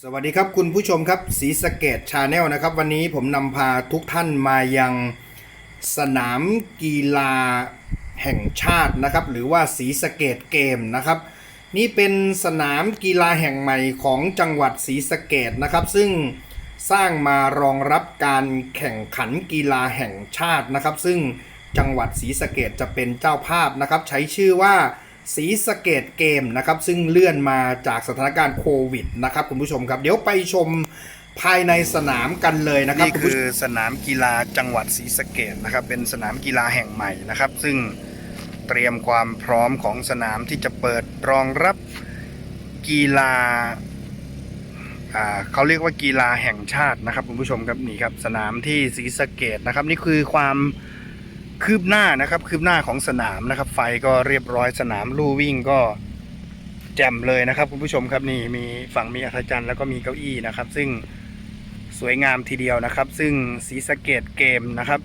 สวัสดีครับคุณผู้ชมครับสีสเกตชาแนลนะครับ วันนี้ผมนำพาทุกท่านมายังสนามกีฬาแห่งชาตินะครับ หรือว่าสีสเกตเกมนะครับ นี่เป็นสนามกีฬาแห่งใหม่ของจังหวัดศรีสะเกดนะครับ ซึ่งสร้างมารองรับการแข่งขันกีฬาแห่งชาตินะครับ ซึ่งจังหวัดศรีสะเกดจะเป็นเจ้าภาพนะครับ ใช้ชื่อว่า ศรีสเกดเกมนะครับ ซึ่งเลื่อนมาจากสถานการณ์โควิดนะครับคุณผู้ชมครับ เดี๋ยวไปชมภายในสนามกันเลยนะครับนี่คือสนามกีฬาจังหวัดศรีสะเกดนะครับ เป็นสนามกีฬาแห่งใหม่นะครับ ซึ่งเตรียมความพร้อมของสนามที่จะเปิดรองรับกีฬาอ่าเขาเรียกว่ากีฬาแห่งชาตินะครับคุณผู้ชมครับนี่ครับสนามที่ศรีสะเกดนะครับ นี่คือความ คืบหน้านะครับ คืบหน้าของสนามนะครับ ไฟก็เรียบร้อยสนามลู่วิ่งก็แจ่มเลยนะครับ คุณผู้ชมครับนี่มีฝั่งมีอัธจันทร์แล้วก็มีเก้าอี้นะครับ ซึ่งสวยงามทีเดียวนะครับ ซึ่งสีสเกตเกมนะครับ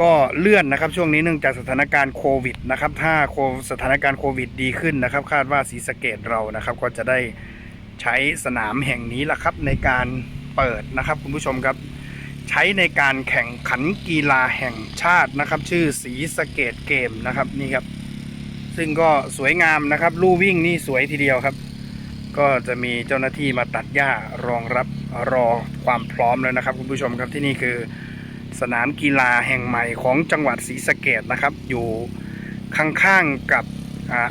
ก็เลื่อนนะครับช่วงนี้เนื่องจากสถานการณ์โควิดนะครับถ้าโคสถานการณ์โควิดดีขึ้นนะครับ คาดว่าสีสเกตเรานะครับ ก็จะได้ใช้สนามแห่งนี้ละครับในการเปิดนะครับ คุณผู้ชมครับ ใช้ในการแข่งขันกีฬาแห่งชาตินะครับ ชื่อสีสเกตเกมนะครับนี่ครับ ซึ่งก็สวยงามนะครับ ลู่วิ่งนี่สวยทีเดียวครับ ก็จะมีเจ้าหน้าที่มาตัดหญ้ารองรับรอความพร้อมแล้วนะครับ คุณผู้ชมครับที่นี่คือ สนามกีฬาแห่งใหม่ของจังหวัดศรีสะเกดนะครับ อยู่ข้างๆกับ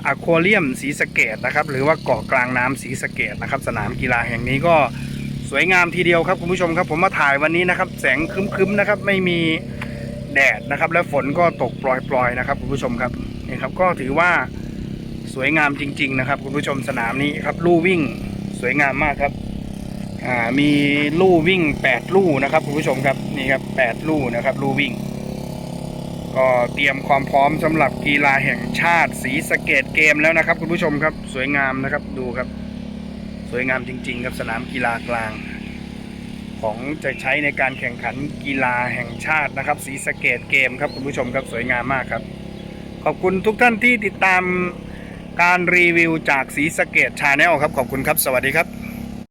อะควาเรียมศรีสะเกดนะครับ หรือว่าเกาะกลางน้ำศรีสะเกดนะครับ สนามกีฬาแห่งนี้ก็ สวยงามทีเดียวครับคุณผู้ชมครับ ผมมาถ่ายวันนี้นะครับ แสงคึ้มๆนะครับ ไม่มีแดดนะครับ และฝนก็ตกปล่อยๆนะครับคุณผู้ชมครับนี่ครับก็ถือว่าสวยงามจริง ๆ นะครับ คุณผู้ชมสนามนี้ครับลู่วิ่งสวยงามมากครับมีลู่วิ่ง 8 ลู่นะครับคุณผู้ชมครับนี่ครับ8ลู่นะครับลู่วิ่ง ก็เตรียมความพร้อมสำหรับกีฬาแห่งชาติสีสเกตเกมแล้วนะครับ คุณผู้ชมครับสวยงามนะครับดูครับ สวยงามจริงๆครับสนามกีฬากลาง ของจะใช้ในการแข่งขันกีฬาแห่งชาตินะครับสีสเกตเกมครับคุณผู้ชมครับสวยงามมากครับ ขอบคุณทุกท่านที่ติดตามการรีวิวจากสีสเกตชาแนลครับขอบคุณครับ สวัสดีครับ